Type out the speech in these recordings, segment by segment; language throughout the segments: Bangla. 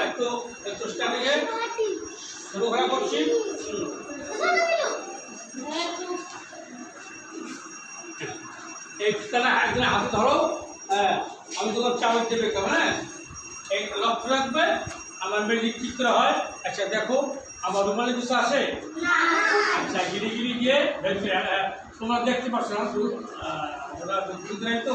একটু একটু করছি হুম। একদিন হাতে ধরো। হ্যাঁ আমি তোমার চাবি দেবে কেমন হ্যাঁ? এই লক্ষ্য রাখবে আমার মেয়ে ঠিক করে হয়। আচ্ছা দেখো আমার রুমালে কিছু আছে? আচ্ছা গিরি গিরি গিয়ে আহ, দেখতে পাচ্ছ না শুধু তো।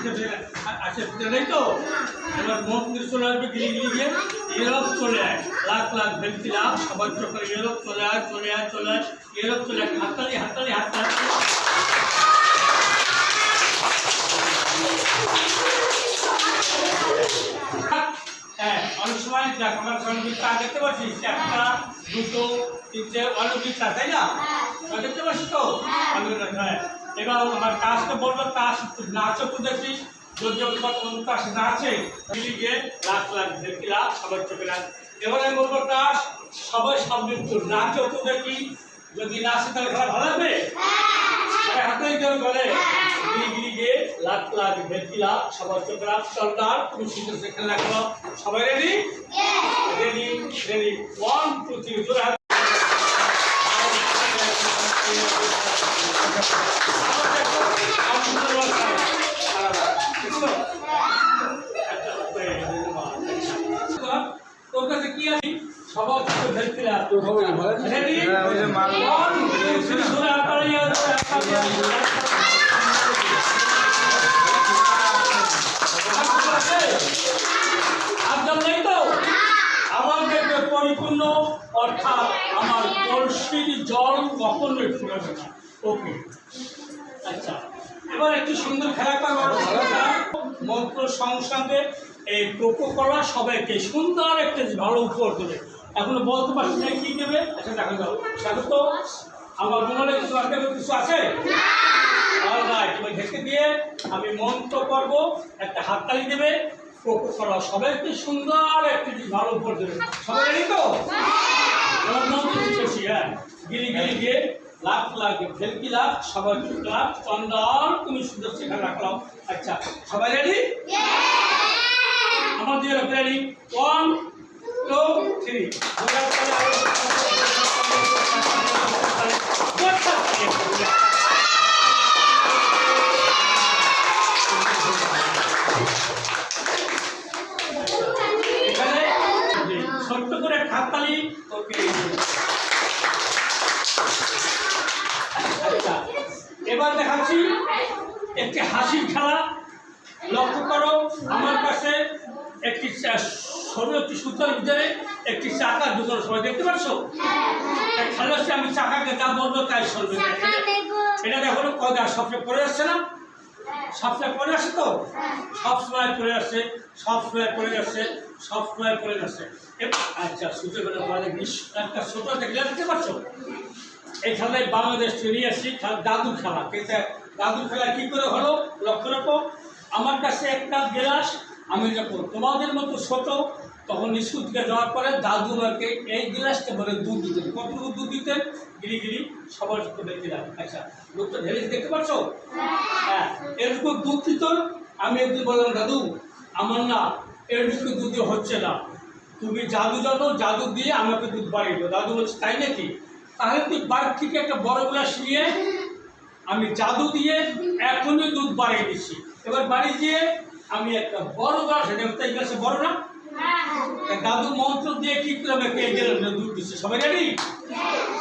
ভিতরে নেই তো? এবার মন্দির চলে আসবে গিরি গিরি গিয়ে। এরব চলে আয়। লাখ লাখ লাভ সবার চোখে এরব চলে আয় চলে আয় চলে আয় এরব চলে আয়। হাততালি হাততালি হাততালি। হ্যাঁ অনেক সময় দেখ আমার সঙ্গে চা দেখতে পাচ্ছিস একটা দুটো তিনটে অনেক চা তাই না? তা দেখতে পাচ্ছিস তো? অনেক হ্যাঁ। এবার আমার কাজটা বলব কাজ নাচও তো দেখি, যদি কোন কাজ না আছে গিয়ে লাখ লাখ দেখি লাখ সবার চোখে লাখ এবার আমি বলব, কাজ, সবাই সব কিন্তু নাচও তো দেখি, যদি নাচে তাহলে খেলা ভালো হবে হাতেই গিয়ে তুমি সবাই রেডি রেডি আমার পরিপূর্ণ অর্থাৎ আমার জল কখনো ফুরাবে না। ওকে। আচ্ছা এবার একটু সুন্দর খেলা মন্ত্র সংসঙ্গে এই কোকো কলা সবাইকে সুন্দর একটা ভালো উপহার দেবে। এখনও বলতে পারছি না কি দেবে? আচ্ছা দেখা যাও দেখো তো আমার মনে কিছু আছে কিছু আছে? এবার ঢেকে দিয়ে আমি মন্ত্র করব একটা হাততালি দেবে। কোকো কলা সবাইকে সুন্দর একটি ভালো উপহার দেবে। সবাই তো? দিতেছি হ্যাঁ। গিরি গিরি গিয়ে লাখ লাখ ভেলকি লাখ সবাই লাখ চন্দন তুমি সুন্দর সেখানে রাখলাম আচ্ছা সবাই রেডি আমার দিয়ে রেডি ওয়ান টু থ্রি ছোট্ট করে হাততালি ওকে আচ্ছা এবার দেখাচ্ছি একটি হাসির খেলা। লক্ষ্য করো আমার কাছে একটি সরু একটি সুতার ভিতরে একটি চাকা ঢুকানো সবাই দেখতে পাচ্ছ? খেলা হচ্ছে আমি চাকাকে যা বলব তাই না। এটা- দেখো। কয়টা সবচেয়ে পরে আসছে না? সবসময় পরে আসে তো? সব সময় পরে আসছে সব সময় পরে যাচ্ছে সব সময় পরে যাচ্ছে আচ্ছা সুতো করে বলে বিশ একটা ছোট দেখলে দেখতে পাচ্ছ? এই খেলায় বাংলাদেশ চলে আসছি দাদু খেলা কিন্তু দাদু খেলা কি করে হলো? লক্ষ্য রাখো, আমার কাছে একটা গ্লাস, আমি যখন তোমাদের মতো ছোট, তখন স্কুল থেকে যাওয়ার পরে দাদু আমাকে এই গ্লাসটা বলে, দুধ দিতেন কতটুকু দুধ দিতেন গিরি গিরি, সবার করে দিলাম আচ্ছা দুধটা ঢেলে দেখতে পাচ্ছ হ্যাঁ এরকম দুধ দিত? আমি একদিন বললাম, দাদু, আমার না এরকম দুধ হচ্ছে না। তুমি জাদু জানো, জাদু দিয়ে আমাকে দুধ বাড়িয়ে দাদু বলছে, তাই নাকি? তাহলে তুই বাড়ির থেকে একটা বড় গ্লাস নিয়ে আমি জাদু দিয়ে এখনই দুধ বাড়িয়ে দিচ্ছি। এবার বাড়ি গিয়ে আমি একটা বড় গ্লাস এটা তাই গ্লাসে বড় না? দাদু মন্ত্র দিয়ে কি করে আমাকে এই গেলেন দুধ দিচ্ছে। সবাই রেডি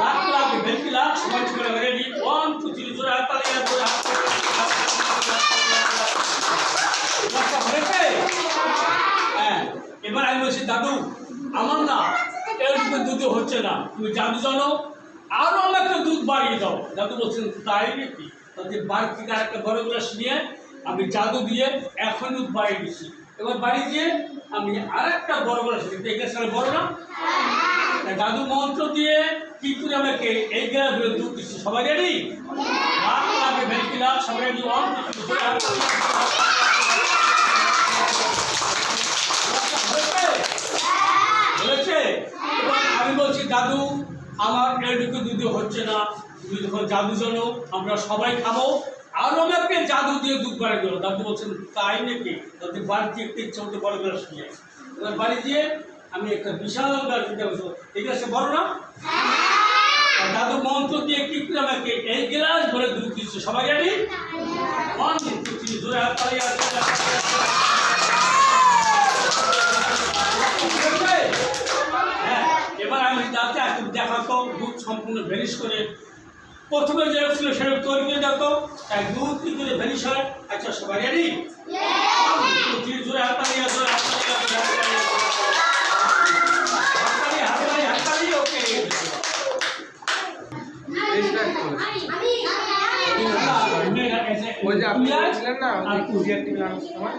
লাখ লাখ ভেলকি লাখ সবাই চলে রেডি ওয়ান টু থ্রি জোরে হাত তালি জোরে হাত হয়েছে হ্যাঁ এবার আমি বলছি দাদু আমার না এরকম দুধ হচ্ছে না তুমি জাদু জানো আরও আমাকে দুধ বাড়িয়ে দাও। দাদু বলছেন, তাই নাকি? তাদের বাড়ি থেকে আর একটা বড় গ্লাস নিয়ে আমি জাদু দিয়ে এখন দুধ বাড়িয়ে দিচ্ছি। এবার বাড়ি গিয়ে আমি আর একটা বড় বড় শিখি এই গ্লাস বড় না। দাদু মন্ত্র দিয়ে কি করে আমাকে এই গ্লাসগুলো দু কিছু সবাই রেডি লাখ লাখে ভেলকি সবাই রেডি অন আমি বলছি, দাদু আমার এটুকু দুধ হচ্ছে না তুমি যখন জাদু জানো আমরা সবাই খাব। আর আমাকে জাদু দিয়ে দুধ বাড়ি দিল। দাদু বলছেন তাই নাকি? দাদু বাড়িতে একটু ইচ্ছা হতে বড় করে শুনে এবার বাড়ি দিয়ে আমি একটা বিশাল গাছ দিতে বলছো এই গ্লাসে বড় না? দাদু মন্ত্র দিয়ে কি করে আমাকে এই গ্লাস ভরে দুধ দিচ্ছে। সবাই জানি দিচ্ছি জোরে হাত তালি হ্যাঁ এবার আমি যাতে একটু দেখাতো দুধ সম্পূর্ণ ভ্যানিশ করে প্রথমে যে ছিল সেটা তৈরি করে যেত তাই দুধ কি করে ভ্যানিশ হয়। আচ্ছা সবাই রেডি জোরে হাত তালি জোরে হাত ওকে। ওই যে আপনি বলেছিলেন না যে কুরিয়ার টিভি সময়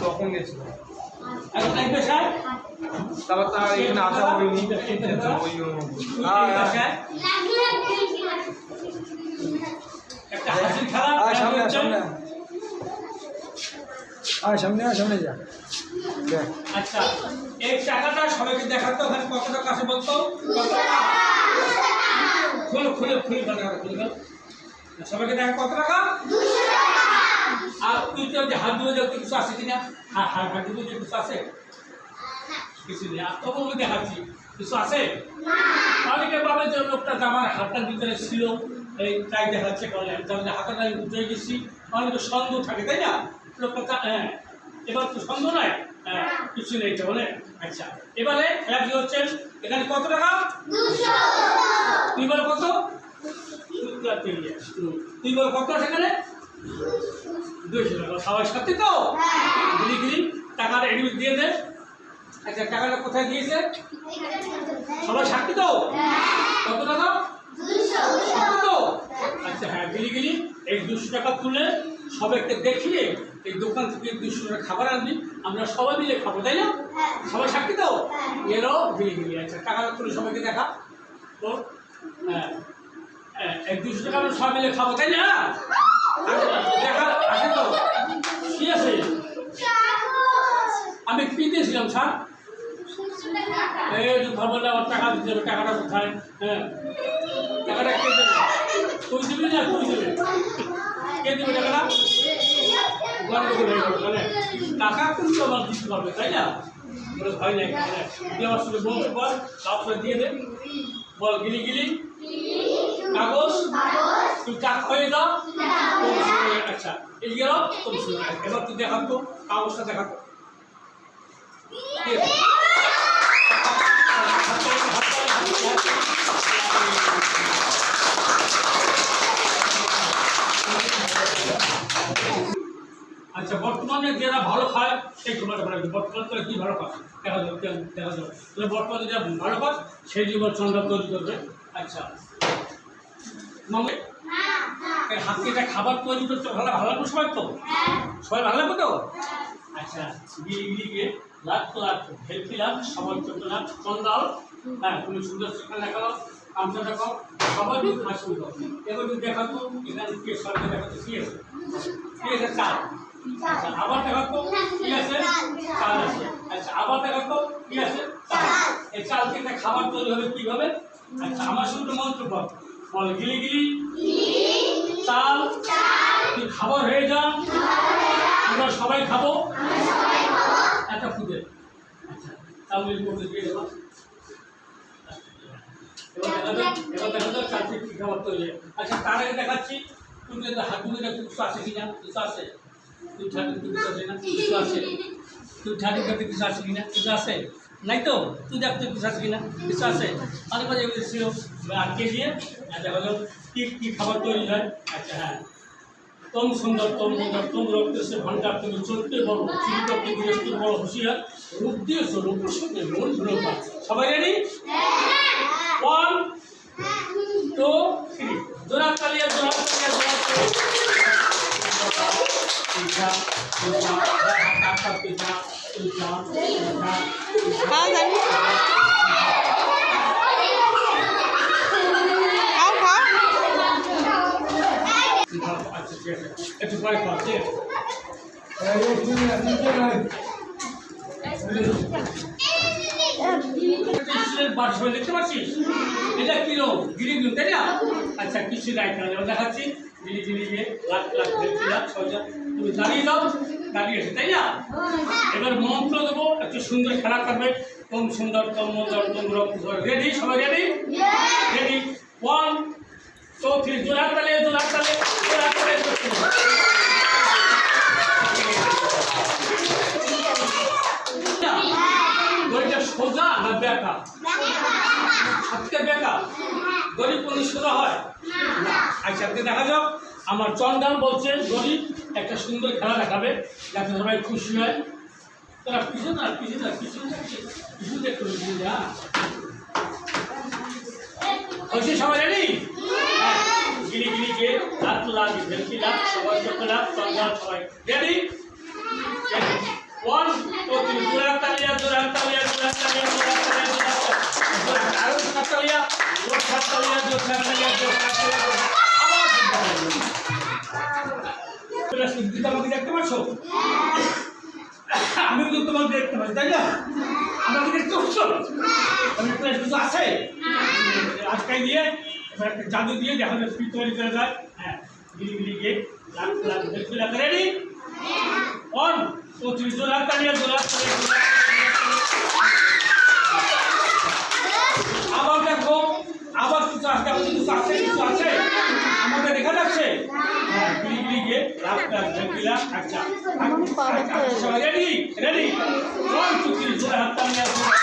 তখন গেছিল তারপর তার এখানে আয় সামনে আয় সামনে আয়। আয় সামনে আয় সামনে যা। আচ্ছা এই টাকাটা সবাইকে দেখাতো ওখানে কত টাকা আছে বলতো? কত টাকা? খুলে খুলে খুলে। সবাইকে দেখা কত টাকা? আর তুই তো যে হাত ধুয়ে দেখতে কিছু আছে কিনা? হ্যাঁ হ্যাঁ হাত ধুয়ে দেখতে কিছু আছে কিছু নেই। আর তবু দেখাচ্ছি। কিছু আছে অনেকে ভাবে যে লোকটা জামার হাতটার ভিতরে ছিল এই তাই দেখাচ্ছে বলে। হাতটা আমি উঠে গেছি। অনেকে সন্দেহ থাকে তাই না? লোকটা হ্যাঁ। এবার তো সন্দেহ নাই? হ্যাঁ কিছু নেই তো বলে। আচ্ছা এবারে খেলা কি হচ্ছে এখানে কত টাকা? তুই বল কত। তুই বল কত সেখানে? দুইশো টাকা সবাই সত্যি তো? গিরি গিরি টাকাটা এডমিট দিয়ে দে। আচ্ছা টাকাটা কোথায় দিয়েছে সবাই সাক্ষী তো? কত টাকা? তো? আচ্ছা হ্যাঁ গিলি গিলি এই দুশো টাকা তুলে সবাইকে দেখিয়ে এই দোকান থেকে দুশো টাকা খাবার আনবি। আমরা সবাই মিলে খাব তাই না? সবাই সাক্ষী তো? এরও গিলি গিলি আচ্ছা টাকাটা তুলে সবাইকে দেখা। তো হ্যাঁ। হ্যাঁ, এই দুশো টাকা আমরা সবাই মিলে খাব তাই না? আছে আছে আমি কি দিয়েছিলাম, স্যার? এই খবরটা আমার টাকা দিতে হবে, টাকাটা কোথায়? হ্যাঁ। টাকাটা কে দেবে? তুই দিবি না, তুই দেবে? কে দেবে টাকাটা? মানে টাকা কিন্তু আমার দিতে পারবে, তাই না? ভয় নেই আমার সঙ্গে বলতে বল তারপরে দিয়ে দে। বল, গিলি গিলি। কাগজ? টাকা হয়ে দাও আচ্ছা এই গেল এবার তুই দেখাতো কাগজটা দেখাতো আচ্ছা বর্তমানে যারা ভালো খায় সেই তোমার ভালো বর্তমানে তোরা কি ভালো খাস দেখা যাবে দেখা যাবে বর্তমানে যারা ভালো খাস সেই জীবন চন্দ্র তৈরি করবে। আচ্ছা। মামে হাতে এটা খাবার তৈরি করতে ভালো ভালো লাগবে সবাই তো? সবাই ভালো লাগবে তো? আচ্ছা গিয়ে গিয়ে সবার হ্যাঁ তুমি সুন্দর সেখানে দেখো সবাই হাসি দাও। এবার যদি এখানে কে সরকার কি আছে? কি আছে? চাল। আচ্ছা আবার দেখাতো কি আছে? চাল আছে। আচ্ছা আবার দেখাতো কি আছে? চাল। এই খাবার তৈরি হবে কীভাবে? আচ্ছা আমার শুধু মন্ত্র বল। বল গিলি গিলি। চাল তুই খাবার হয়ে যা, আমরা সবাই খাব। একটা ফুটে। চাউমিন করতে দিয়ে দেবো দেখা আচ্ছা তার দেখাচ্ছি, তুমি হাত কিছু আছে কিনা কিছু আছে? তুই আছে না? কিছু আছে। তুই ঠাকুর কিছু আছে কিনা কিছু আছে? নাই তো? তুই দেখ, তুই আছে কিনা। কিছু আছে? অনেক মাঝে এগুলো ছিল। আটকে দিয়ে আচ্ছা যাক কি কি খাবার তৈরি হয়? আচ্ছা হ্যাঁ। তম সুন্দর তম সুন্দর, তম রক্ত সে ভণ্ডার তুমি চলতে বড় চিনি করতে গৃহস্থ বড় হুঁশিয়ার রূপ দিয়েছ রূপের সঙ্গে রোল রূপা সবাই রেডি ওয়ান টু থ্রি জোড়া চালিয়ে খাও জানি খাও খাও একটু পরে দেখতে পাচ্ছিস এটা কিলো গিরি দিন তাই না আচ্ছা কিছু নাই দেখাচ্ছি গিরি গিরি লাখ তুমি দাঁড়িয়ে দাও দাঁড়িয়ে আছে তাই না? এবার মন্ত্র দেবো একটু সুন্দর খেলা করবে কম সুন্দর কম রকম রেডি সবাই ready ready one two three জোড়া তালে জোড়া তালে জোড়া তালে তালে। সোজা না বেকা? আজকে বেকা? গরিব কোনো সোজা হয়। আচ্ছা আজকে দেখা যাক। আমার চন্ডাল বলছে গরিব একটা সুন্দর খেলা দেখাবে যাতে সবাই খুশি হয় তোরা পিছনে না পিছনে না পিছনে যা হয়েছে সবাই রেডি গিরি গিরি গে লাখ লাখ ভেলকি সবাই চোখ চন্ডাল সবাই রেডি ওয়ান টু থ্রি তালিয়া জোড়া তালিয়া তালিয়া তালিয়া তালিয়া আরও তালিয়া তালিয়া জোড়া তালিয়া তালিয়া তালিয়া শুদ্ধিটা আমাকে দেখতে পাচ্ছ আমি তো তোমাকে দেখতে পাচ্ছি তাই না? আমাকে দেখতে পাচ্ছ? আমি একটা কিছু আছে। আজকাল দিয়ে একটা জাদু দিয়ে দেখা যায় স্পিড তৈরি করে যায় হ্যাঁ গিলি গিলি গিয়ে লাখ লাখ দেখতে লাখ রেডি অন ও তুই জোড়া কালিয়া জোড়া তালিয়া জোড়া আবার দেখো আবার কিছু আছে আবার কিছু আছে কিছু আছে আমাকে দেখা যাচ্ছে হ্যাঁ গিলি গিলি গিয়ে লাখ লাখ দেখতে লাখ আচ্ছা আচ্ছা সবাই ready ready one two three